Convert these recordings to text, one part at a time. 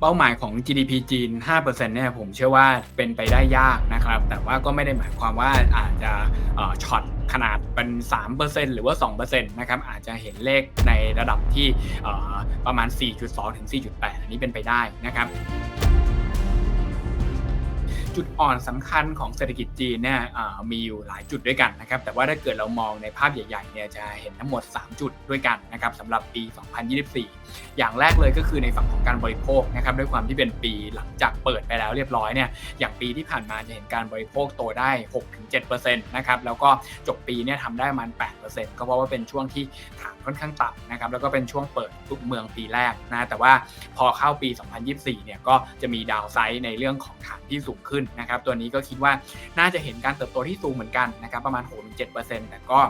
เป้าหมายของ GDP จีน 5%เนี่ยผมเชื่อว่าเป็นไปได้ยากนะครับ แต่ว่าก็ไม่ได้หมายความว่าอาจจะช็อตขนาดเป็น 3%หรือว่า 2%นะครับ อาจจะเห็นเลขในระดับที่ประมาณ 4.2 ถึง 4.8 อันนี้เป็นไปได้นะครับ จุดอ่อนสำคัญของเศรษฐกิจจีนเนี่ยมีอยู่หลายจุดด้วยกันนะครับ แต่ว่าถ้าเกิดเรามองในภาพใหญ่ๆเนี่ยจะเห็นทั้งหมด 3 จุดด้วยกันนะครับสำหรับปี 2024 อย่างแรกเลยก็คือในฝั่งของการบริโภคนะครับด้วยความที่เป็นปีหลังจากเปิดไปแล้วเรียบร้อยเนี่ยอย่างปีที่ผ่านมาจะเห็นการบริโภคโตได้ 6-7%นะครับแล้วก็จบปีเนี่ยทำได้ประมาณ 8%ก็เพราะว่าเป็นช่วงที่ฐาน ค่อนข้างต่ำนะครับแล้วก็เป็นช่วงเปิดทุกเมืองปีแรกนะแต่ว่าพอเข้าปี 2024 เนี่ยก็จะมีดาวไซด์ในเรื่องของฐานที่สูงขึ้นนะครับตัวนี้ก็คิดว่าน่าจะเห็นการเติบโตที่สูงเหมือนกันนะครับประมาณ6-7%แต่ก็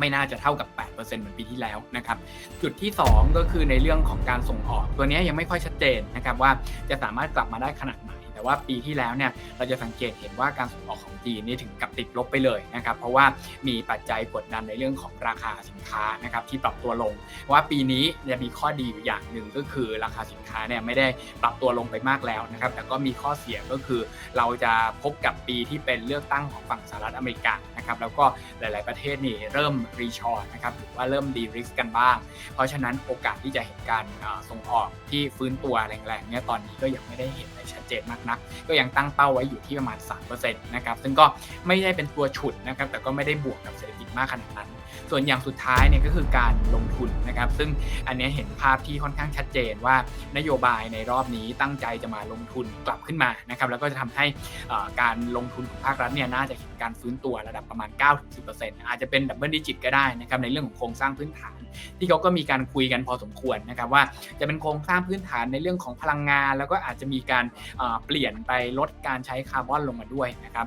ไม่น่าจะเท่ากับ 8%เหมือนปีที่แล้วนะครับ จุดที่ 2 ก็คือในเรื่องของการส่งออก ตัวนี้ยังไม่ค่อยชัดเจนนะครับว่าจะสามารถกลับมาได้ขนาดไหน ว่าปีที่แล้วเนี่ยเราจะสังเกตเห็นว่าการส่งออกของจีนนี่ถึงกับติดลบไปเลยนะครับเพราะว่ามีปัจจัยกดดันในเรื่องของราคาสินค้านะครับที่ปรับตัวลงว่าปีนี้จะมีข้อดีอยู่อย่างหนึ่งก็คือราคาสินค้าเนี่ยไม่ได้ปรับตัวลงไปมากแล้วนะครับแต่ก็มีข้อเสียก็คือ เราจะพบกับปีที่เป็นเลือกตั้งของฝั่งสหรัฐอเมริกานะครับแล้วก็หลาย ๆประเทศนี่เริ่มรีชอร์นะครับหรือว่าเริ่มดีริสกันบ้าง เพราะฉะนั้นโอกาสที่จะเห็นการส่งออกที่ฟื้นตัวแรงๆเนี่ยตอนนี้ก็ยังไม่ได้เห็นอะไรชัดเจนมากนักก็ยังตั้งเป้าไว้อยู่ที่ประมาณ3%นะครับซึ่งก็ไม่ได้เป็นตัวฉุดนะครับแต่ก็ไม่ได้บวกกับเศรษฐกิจมากขนาดนั้น ส่วนอย่างสุดท้ายเนี่ยก็คือการลงทุนนะครับ ซึ่งอันนี้เห็นภาพที่ค่อนข้างชัดเจนว่านโยบายในรอบนี้ตั้งใจจะมาลงทุนกลับขึ้นมานะครับแล้วก็จะทำให้การลงทุนของภาครัฐเนี่ยน่าจะเห็นการฟื้นตัวระดับประมาณ 9-10%อาจจะเป็นดับเบิลดิจิตก็ได้นะครับในเรื่องของโครงสร้างพื้นฐาน ที่เขาก็มีการคุยกันพอสมควรนะครับว่าจะเป็นโครงสร้างพื้นฐานในเรื่องของพลังงาน แล้วก็อาจจะมีการเปลี่ยนไปลดการใช้คาร์บอนลงมาด้วยนะครับ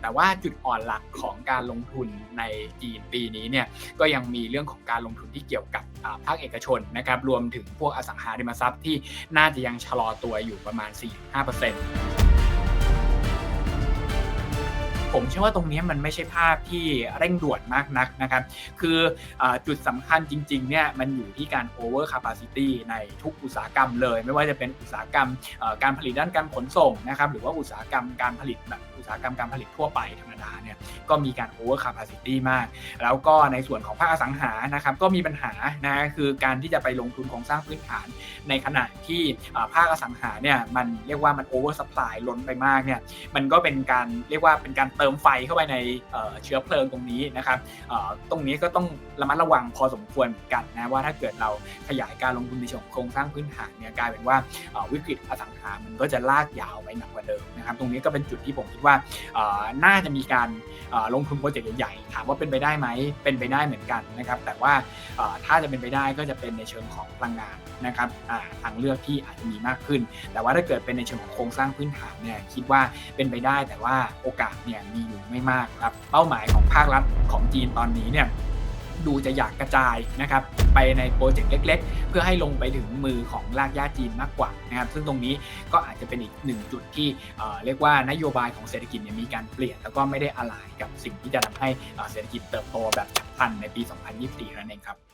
แต่ว่าจุดอ่อนหลักของการลงทุนในจีนปีนี้เนี่ยก็ยังมีเรื่องของการลงทุนที่เกี่ยวกับภาคเอกชนนะครับรวมถึงพวกอสังหาริมทรัพย์ที่น่าจะยังชะลอตัวอยู่ประมาณ 4-5% ผมเชื่อว่าตรงนี้มันไม่ใช่ภาพที่เร่งด่วนมากนักนะครับ คืออจุดสำคัญจริงๆเนี่ยมันอยู่ที่การ over capacity ในทุกอุตสาหกรรมเลย ไม่ว่าจะเป็นอุตสาหกรรมการผลิตด้านการขนส่งนะครับหรือว่าอุตสาหกรรมการผลิตแบบอุตสาหกรรมการผลิตทั่วไปธรรมดาเนี่ยก็มีการ over capacity มาก แล้วก็ในส่วนของภาคอสังหานะครับก็มีปัญหานะคือการที่จะไปลงทุนโครงสร้างพื้นฐานในขณะที่ภาคอสังหาเนี่ยมันเรียกว่ามัน over supply ล้นไปมากเนี่ยมันก็เป็นการเรียกว่าเป็นการเติมไฟเข้าไปในเชื้อเพลิงตรงนี้นะครับตรงนี้ก็ต้องระมัดระวังพอสมควรกันนะว่าถ้าเกิดเราขยายการลงทุนในเชิงโครงสร้างพื้นฐานเนี่ยกลายเป็นว่าวิกฤตอสังหามันก็จะลากยาวไปหนักกว่าเดิมนะครับตรงนี้ก็เป็นจุดที่ผมคิดว่าน่าจะมีการลงทุนโปรเจกต์ใหญ่ๆถามว่าเป็นไปได้ไหมเป็นไปได้เหมือนกันนะครับแต่ว่าถ้าจะเป็นไปได้ก็จะเป็นในเชิงของพลังงานนะครับทางเลือกที่อาจจะมีมากขึ้น แต่ว่าถ้าเกิดเป็นในเชิงของโครงสร้างพื้นฐานเนี่ยคิดว่าเป็นไปได้แต่ว่าโอกาสเนี่ยมีอยู่ไม่มากครับเป้าหมายของภาครัฐของจีนตอนนี้เนี่ยดูจะอยากกระจายนะครับไปในโปรเจกต์เล็ก ๆ เพื่อให้ลงไปถึงมือของรากหญ้าจีนมากกว่านะครับซึ่งตรงนี้ก็อาจจะเป็นอีกหนึ่งจุดที่เเรียกว่านโยบายของเศรษฐกิจมีการเปลี่ยน แล้วก็ไม่ได้อะไรกับสิ่งที่จะทำให้เอ่อเศรษฐกิจเติบโตแบบฉับพลันในปี 2024 นั่นเองครับ